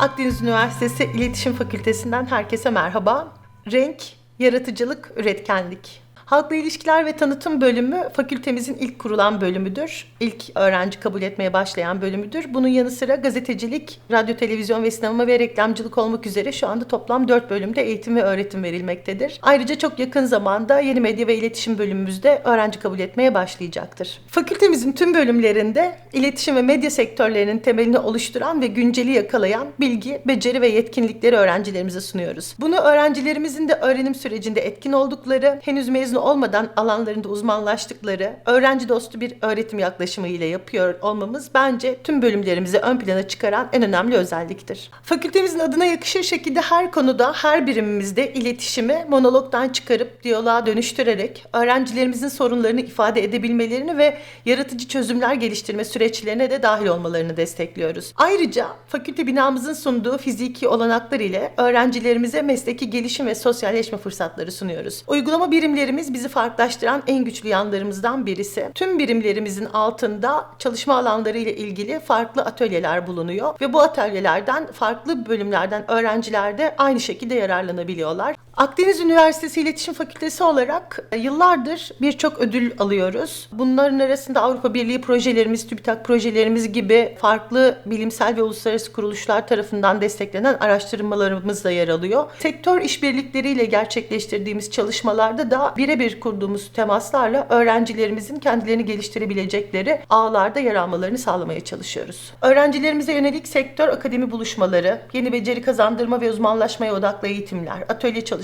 Akdeniz Üniversitesi İletişim Fakültesinden herkese merhaba. Renk, yaratıcılık, üretkenlik. Halkla İlişkiler ve Tanıtım bölümü fakültemizin ilk kurulan bölümüdür. İlk öğrenci kabul etmeye başlayan bölümüdür. Bunun yanı sıra gazetecilik, radyo, televizyon ve sinema ve reklamcılık olmak üzere şu anda toplam 4 bölümde eğitim ve öğretim verilmektedir. Ayrıca çok yakın zamanda yeni medya ve iletişim bölümümüzde öğrenci kabul etmeye başlayacaktır. Fakültemizin tüm bölümlerinde iletişim ve medya sektörlerinin temelini oluşturan ve günceli yakalayan bilgi, beceri ve yetkinlikleri öğrencilerimize sunuyoruz. Bunu öğrencilerimizin de öğrenim sürecinde etkin oldukları, henüz mezun olmadan alanlarında uzmanlaştıkları, öğrenci dostu bir öğretim yaklaşımı ile yapıyor olmamız bence tüm bölümlerimizi ön plana çıkaran en önemli özelliktir. Fakültemizin adına yakışır şekilde her konuda, her birimimizde iletişimi monologdan çıkarıp diyaloğa dönüştürerek öğrencilerimizin sorunlarını ifade edebilmelerini ve yaratıcı çözümler geliştirme süreçlerine de dahil olmalarını destekliyoruz. Ayrıca fakülte binamızın sunduğu fiziki olanaklar ile öğrencilerimize mesleki gelişim ve sosyalleşme fırsatları sunuyoruz. Uygulama birimlerimiz bizi farklılaştıran en güçlü yanlarımızdan birisi. Tüm birimlerimizin altında çalışma alanları ile ilgili farklı atölyeler bulunuyor ve bu atölyelerden farklı bölümlerden öğrenciler de aynı şekilde yararlanabiliyorlar. Akdeniz Üniversitesi İletişim Fakültesi olarak e, yıllardır birçok ödül alıyoruz. Bunların arasında Avrupa Birliği projelerimiz, TÜBİTAK projelerimiz gibi farklı bilimsel ve uluslararası kuruluşlar tarafından desteklenen araştırmalarımız da yer alıyor. Sektör işbirlikleriyle gerçekleştirdiğimiz çalışmalarda da birebir kurduğumuz temaslarla öğrencilerimizin kendilerini geliştirebilecekleri ağlarda yer almalarını sağlamaya çalışıyoruz. Öğrencilerimize yönelik sektör akademi buluşmaları, yeni beceri kazandırma ve uzmanlaşmaya odaklı eğitimler, atölye çalışmaları,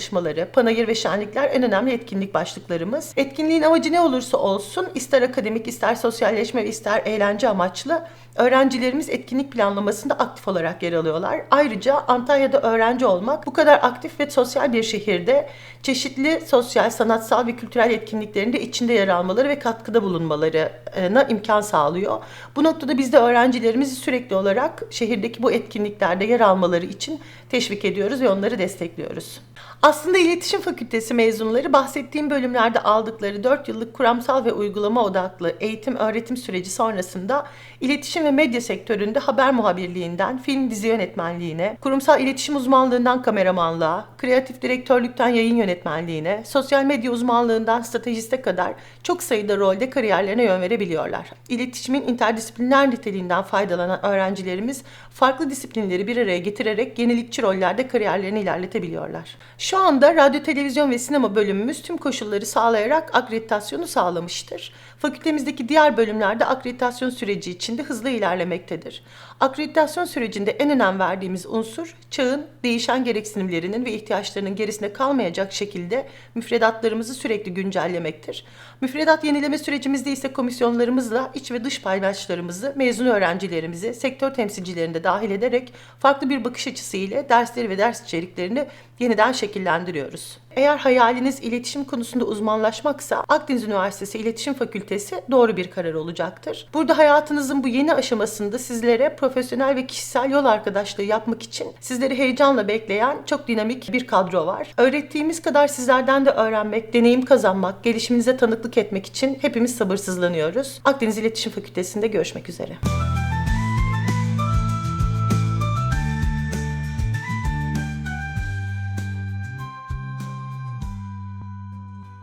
panayır ve şenlikler en önemli etkinlik başlıklarımız. Etkinliğin amacı ne olursa olsun, ister akademik, ister sosyalleşme, ister eğlence amaçlı öğrencilerimiz etkinlik planlamasında aktif olarak yer alıyorlar. Ayrıca Antalya'da öğrenci olmak bu kadar aktif ve sosyal bir şehirde çeşitli sosyal, sanatsal ve kültürel etkinliklerin de içinde yer almaları ve katkıda bulunmalarına imkan sağlıyor. Bu noktada biz de öğrencilerimizi sürekli olarak şehirdeki bu etkinliklerde yer almaları için teşvik ediyoruz ve onları destekliyoruz. Aslında İletişim Fakültesi mezunları bahsettiğim bölümlerde aldıkları 4 yıllık kuramsal ve uygulama odaklı eğitim öğretim süreci sonrasında iletişim ve medya sektöründe haber muhabirliğinden film dizi yönetmenliğine, kurumsal iletişim uzmanlığından kameramanlığa, kreatif direktörlükten yayın yönetmenliğine, sosyal medya uzmanlığından stratejiste kadar çok sayıda rolde kariyerlerine yön verebiliyorlar. İletişimin interdisipliner niteliğinden faydalanan öğrencilerimiz farklı disiplinleri bir araya getirerek yenilikçi rollerde kariyerlerini ilerletebiliyorlar. Şu anda radyo, televizyon ve sinema bölümümüz tüm koşulları sağlayarak akreditasyonu sağlamıştır. Fakültemizdeki diğer bölümlerde akreditasyon süreci içinde hızlı ilerlemektedir. Akreditasyon sürecinde en önem verdiğimiz unsur çağın değişen gereksinimlerinin ve ihtiyaçlarının gerisinde kalmayacak şekilde müfredatlarımızı sürekli güncellemektir. Müfredat yenileme sürecimizde ise komisyonlarımızla iç ve dış paydaşlarımızı, mezun öğrencilerimizi, sektör temsilcilerini de dahil ederek farklı bir bakış açısı ile dersleri ve ders içeriklerini yeniden şekillendiriyoruz. Eğer hayaliniz iletişim konusunda uzmanlaşmaksa Akdeniz Üniversitesi İletişim Fakültesi doğru bir karar olacaktır. Burada hayatınızın bu yeni aşamasında sizlere profesyonel ve kişisel yol arkadaşlığı yapmak için sizleri heyecanla bekleyen çok dinamik bir kadro var. Öğrettiğimiz kadar sizlerden de öğrenmek, deneyim kazanmak, gelişiminize tanıklık etmek için hepimiz sabırsızlanıyoruz. Akdeniz İletişim Fakültesi'nde görüşmek üzere.